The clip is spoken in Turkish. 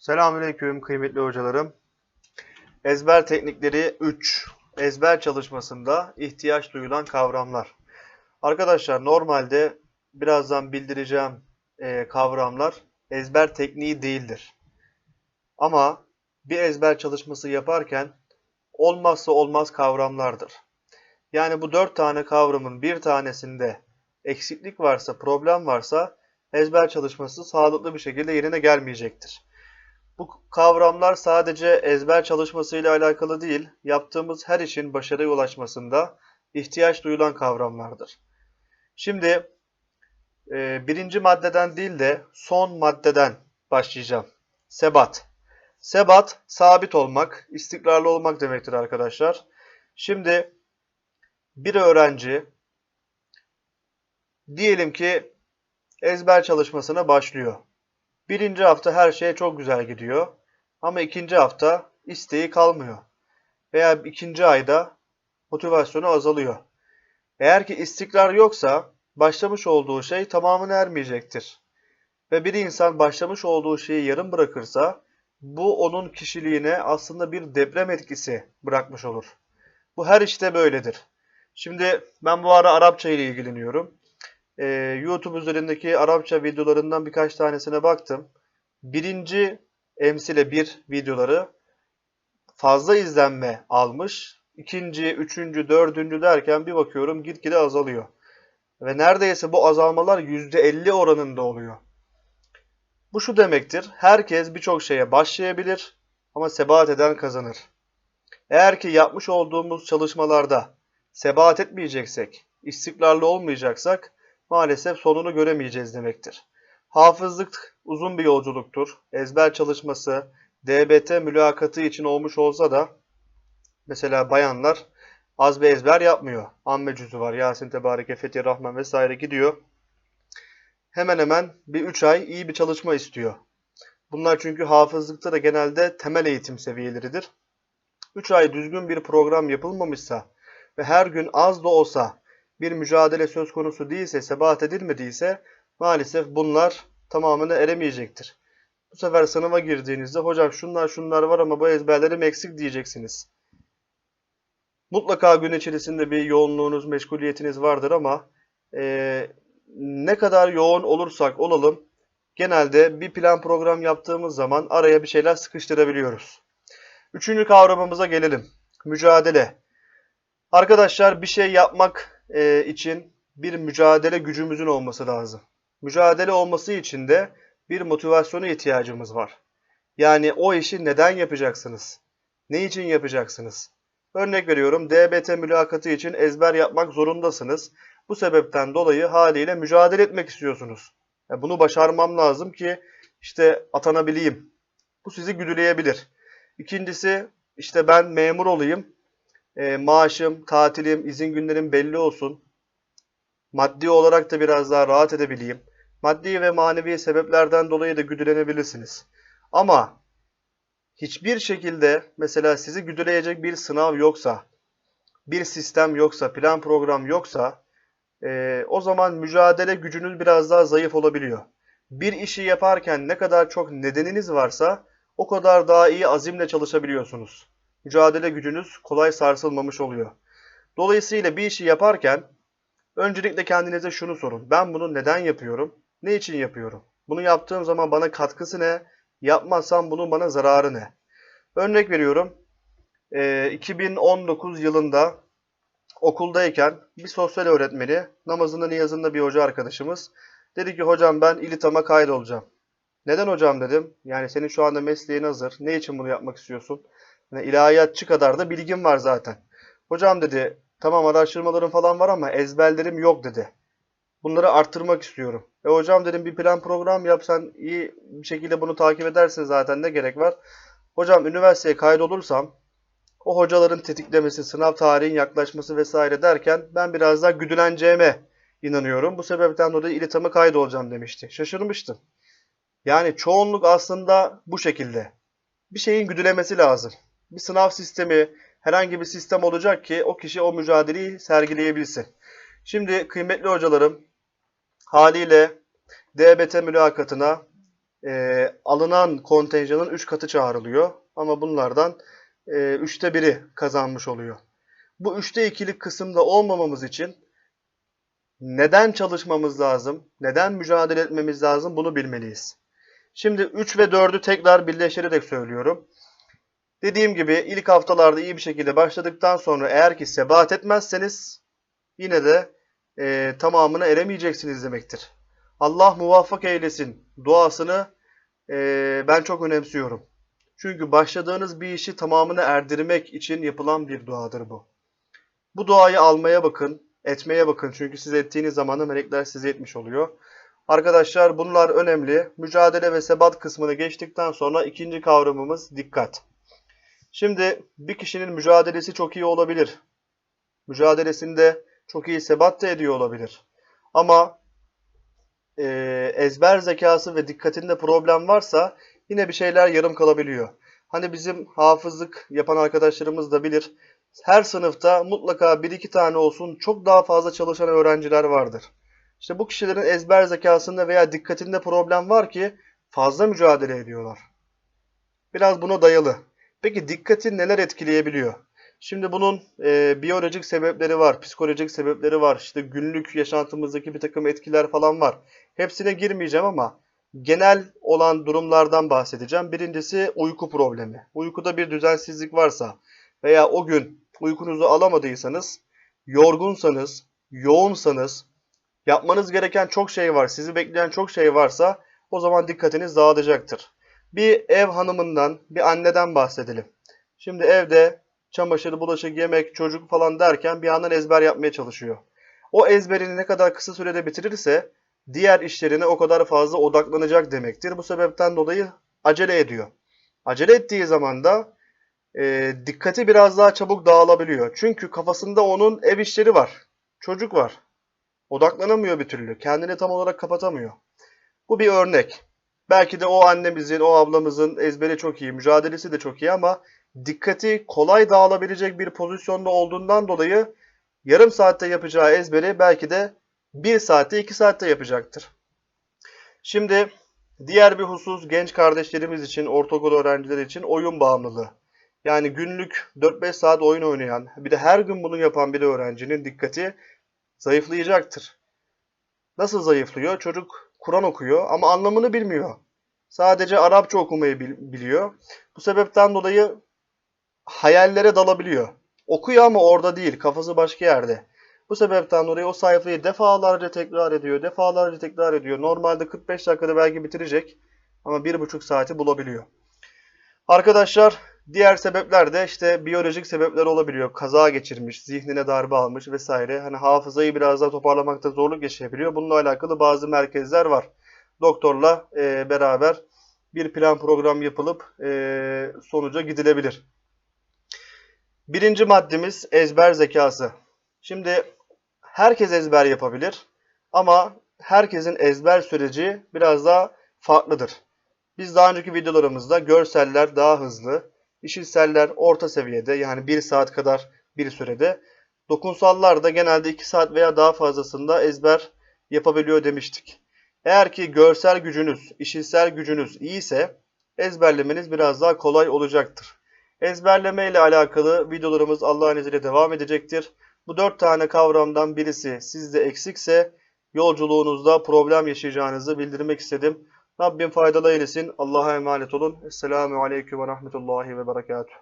Selamünaleyküm kıymetli hocalarım. Ezber teknikleri 3. Ezber çalışmasında ihtiyaç duyulan kavramlar. Arkadaşlar normalde birazdan bildireceğim e, kavramlar ezber tekniği değildir. Ama bir ezber çalışması yaparken olmazsa olmaz kavramlardır. Yani bu dört tane kavramın bir tanesinde eksiklik varsa, problem varsa ezber çalışması sağlıklı bir şekilde yerine gelmeyecektir. Bu kavramlar sadece ezber çalışmasıyla alakalı değil, yaptığımız her işin başarıya ulaşmasında ihtiyaç duyulan kavramlardır. Şimdi e, birinci maddeden değil de son maddeden başlayacağım. Sebat. Sebat, sabit olmak, istikrarlı olmak demektir arkadaşlar. Şimdi bir öğrenci diyelim ki ezber çalışmasına başlıyor. Birinci hafta her şey çok güzel gidiyor. Ama ikinci hafta isteği kalmıyor. Veya ikinci ayda motivasyonu azalıyor. Eğer ki istikrar yoksa başlamış olduğu şey tamamını ermeyecektir. Ve bir insan başlamış olduğu şeyi yarım bırakırsa bu onun kişiliğine aslında bir deprem etkisi bırakmış olur. Bu her işte böyledir. Şimdi ben bu ara Arapça ile ilgileniyorum. Ee, YouTube üzerindeki Arapça videolarından birkaç tanesine baktım. Birinci emsile bir videoları fazla izlenme almış. İkinci, üçüncü, dördüncü derken bir bakıyorum gitgide azalıyor. Ve neredeyse bu azalmalar %50 oranında oluyor. Bu şu demektir. Herkes birçok şeye başlayabilir ama sebat eden kazanır. Eğer ki yapmış olduğumuz çalışmalarda sebat etmeyeceksek, istikrarlı olmayacaksak maalesef sonunu göremeyeceğiz demektir. Hafızlık uzun bir yolculuktur. Ezber çalışması DBT mülakatı için olmuş olsa da mesela bayanlar az bir ezber yapmıyor. Amme cüzü var, Yasin Tebareke, Fetih Rahman vesaire gidiyor. Hemen hemen bir 3 ay iyi bir çalışma istiyor. Bunlar çünkü hafızlıkta da genelde temel eğitim seviyeleridir. 3 ay düzgün bir program yapılmamışsa ve her gün az da olsa bir mücadele söz konusu değilse, sebat edilmediyse maalesef bunlar tamamını eremeyecektir. Bu sefer sınava girdiğinizde hocam şunlar şunlar var ama bu ezberlerim eksik diyeceksiniz. Mutlaka gün içerisinde bir yoğunluğunuz, meşguliyetiniz vardır ama e, ne kadar yoğun olursak olalım genelde bir plan program yaptığımız zaman araya bir şeyler sıkıştırabiliyoruz. Üçüncü kavramımıza gelelim. Mücadele. Arkadaşlar bir şey yapmak e, için bir mücadele gücümüzün olması lazım. Mücadele olması için de bir motivasyona ihtiyacımız var. Yani o işi neden yapacaksınız? Ne için yapacaksınız? Örnek veriyorum DBT mülakatı için ezber yapmak zorundasınız. Bu sebepten dolayı haliyle mücadele etmek istiyorsunuz. Yani bunu başarmam lazım ki işte atanabileyim. Bu sizi güdüleyebilir. İkincisi işte ben memur olayım. E, maaşım, tatilim, izin günlerim belli olsun. Maddi olarak da biraz daha rahat edebileyim. Maddi ve manevi sebeplerden dolayı da güdülenebilirsiniz. Ama hiçbir şekilde mesela sizi güdüleyecek bir sınav yoksa, bir sistem yoksa, plan program yoksa e, o zaman mücadele gücünüz biraz daha zayıf olabiliyor. Bir işi yaparken ne kadar çok nedeniniz varsa o kadar daha iyi azimle çalışabiliyorsunuz. Mücadele gücünüz kolay sarsılmamış oluyor. Dolayısıyla bir işi yaparken öncelikle kendinize şunu sorun. Ben bunu neden yapıyorum? Ne için yapıyorum? Bunu yaptığım zaman bana katkısı ne? Yapmazsam bunun bana zararı ne? Örnek veriyorum. 2019 yılında okuldayken bir sosyal öğretmeni, namazında niyazında bir hoca arkadaşımız dedi ki hocam ben İlitam'a kaydolacağım. Neden hocam dedim. Yani senin şu anda mesleğin hazır. Ne için bunu yapmak istiyorsun? Yani ilahiyatçı kadar da bilgim var zaten. Hocam dedi tamam araştırmalarım falan var ama ezberlerim yok dedi. Bunları arttırmak istiyorum. E hocam dedim bir plan program yapsan iyi bir şekilde bunu takip edersin zaten ne gerek var? Hocam üniversiteye kaydolursam o hocaların tetiklemesi, sınav tarihin yaklaşması vesaire derken ben biraz daha güdüleneceğime inanıyorum. Bu sebepten dolayı İLİTAM'a kaydolacağım demişti. Şaşırmıştım. Yani çoğunluk aslında bu şekilde. Bir şeyin güdülemesi lazım. Bir sınav sistemi, herhangi bir sistem olacak ki o kişi o mücadeleyi sergileyebilsin. Şimdi kıymetli hocalarım haliyle DBT mülakatına e, alınan kontenjanın 3 katı çağrılıyor. Ama bunlardan e, üçte biri kazanmış oluyor. Bu üçte ikilik kısımda olmamamız için neden çalışmamız lazım, neden mücadele etmemiz lazım bunu bilmeliyiz. Şimdi 3 ve 4'ü tekrar birleştirerek söylüyorum. Dediğim gibi ilk haftalarda iyi bir şekilde başladıktan sonra eğer ki sebat etmezseniz yine de e, tamamına eremeyeceksiniz demektir. Allah muvaffak eylesin duasını e, ben çok önemsiyorum. Çünkü başladığınız bir işi tamamına erdirmek için yapılan bir duadır bu. Bu duayı almaya bakın, etmeye bakın. Çünkü siz ettiğiniz zaman da melekler size etmiş oluyor. Arkadaşlar bunlar önemli. Mücadele ve sebat kısmını geçtikten sonra ikinci kavramımız dikkat. Şimdi bir kişinin mücadelesi çok iyi olabilir. Mücadelesinde çok iyi sebat da ediyor olabilir. Ama e, ezber zekası ve dikkatinde problem varsa yine bir şeyler yarım kalabiliyor. Hani bizim hafızlık yapan arkadaşlarımız da bilir. Her sınıfta mutlaka bir iki tane olsun çok daha fazla çalışan öğrenciler vardır. İşte bu kişilerin ezber zekasında veya dikkatinde problem var ki fazla mücadele ediyorlar. Biraz buna dayalı. Peki dikkati neler etkileyebiliyor? Şimdi bunun e, biyolojik sebepleri var, psikolojik sebepleri var, işte günlük yaşantımızdaki bir takım etkiler falan var. Hepsine girmeyeceğim ama genel olan durumlardan bahsedeceğim. Birincisi uyku problemi. Uykuda bir düzensizlik varsa veya o gün uykunuzu alamadıysanız, yorgunsanız, yoğunsanız, yapmanız gereken çok şey var, sizi bekleyen çok şey varsa o zaman dikkatiniz dağılacaktır. Bir ev hanımından, bir anneden bahsedelim. Şimdi evde çamaşır, bulaşık, yemek, çocuk falan derken bir yandan ezber yapmaya çalışıyor. O ezberini ne kadar kısa sürede bitirirse diğer işlerine o kadar fazla odaklanacak demektir. Bu sebepten dolayı acele ediyor. Acele ettiği zaman da e, dikkati biraz daha çabuk dağılabiliyor. Çünkü kafasında onun ev işleri var. Çocuk var. Odaklanamıyor bir türlü. Kendini tam olarak kapatamıyor. Bu bir örnek. Belki de o annemizin, o ablamızın ezberi çok iyi, mücadelesi de çok iyi ama dikkati kolay dağılabilecek bir pozisyonda olduğundan dolayı yarım saatte yapacağı ezberi belki de bir saatte, iki saatte yapacaktır. Şimdi diğer bir husus genç kardeşlerimiz için, ortaokul öğrencileri için oyun bağımlılığı. Yani günlük 4-5 saat oyun oynayan, bir de her gün bunu yapan bir öğrencinin dikkati zayıflayacaktır. Nasıl zayıflıyor? Çocuk Kur'an okuyor ama anlamını bilmiyor. Sadece Arapça okumayı biliyor. Bu sebepten dolayı hayallere dalabiliyor. Okuyor ama orada değil, kafası başka yerde. Bu sebepten dolayı o sayfayı defalarca tekrar ediyor, defalarca tekrar ediyor. Normalde 45 dakikada belki bitirecek ama 1,5 saati bulabiliyor. Arkadaşlar diğer sebepler de işte biyolojik sebepler olabiliyor. Kaza geçirmiş, zihnine darbe almış vesaire. Hani hafızayı biraz daha toparlamakta zorluk yaşayabiliyor. Bununla alakalı bazı merkezler var. Doktorla e, beraber bir plan program yapılıp e, sonuca gidilebilir. Birinci maddemiz ezber zekası. Şimdi herkes ezber yapabilir ama herkesin ezber süreci biraz daha farklıdır. Biz daha önceki videolarımızda görseller daha hızlı, işitseller orta seviyede yani 1 saat kadar bir sürede, dokunsallar da genelde 2 saat veya daha fazlasında ezber yapabiliyor demiştik. Eğer ki görsel gücünüz, işitsel gücünüz iyiyse ezberlemeniz biraz daha kolay olacaktır. Ezberleme ile alakalı videolarımız Allah'ın izniyle devam edecektir. Bu dört tane kavramdan birisi sizde eksikse yolculuğunuzda problem yaşayacağınızı bildirmek istedim. Rabbim faydalı eylesin. Allah'a emanet olun. Esselamu Aleyküm ve Rahmetullahi ve Berekatuhu.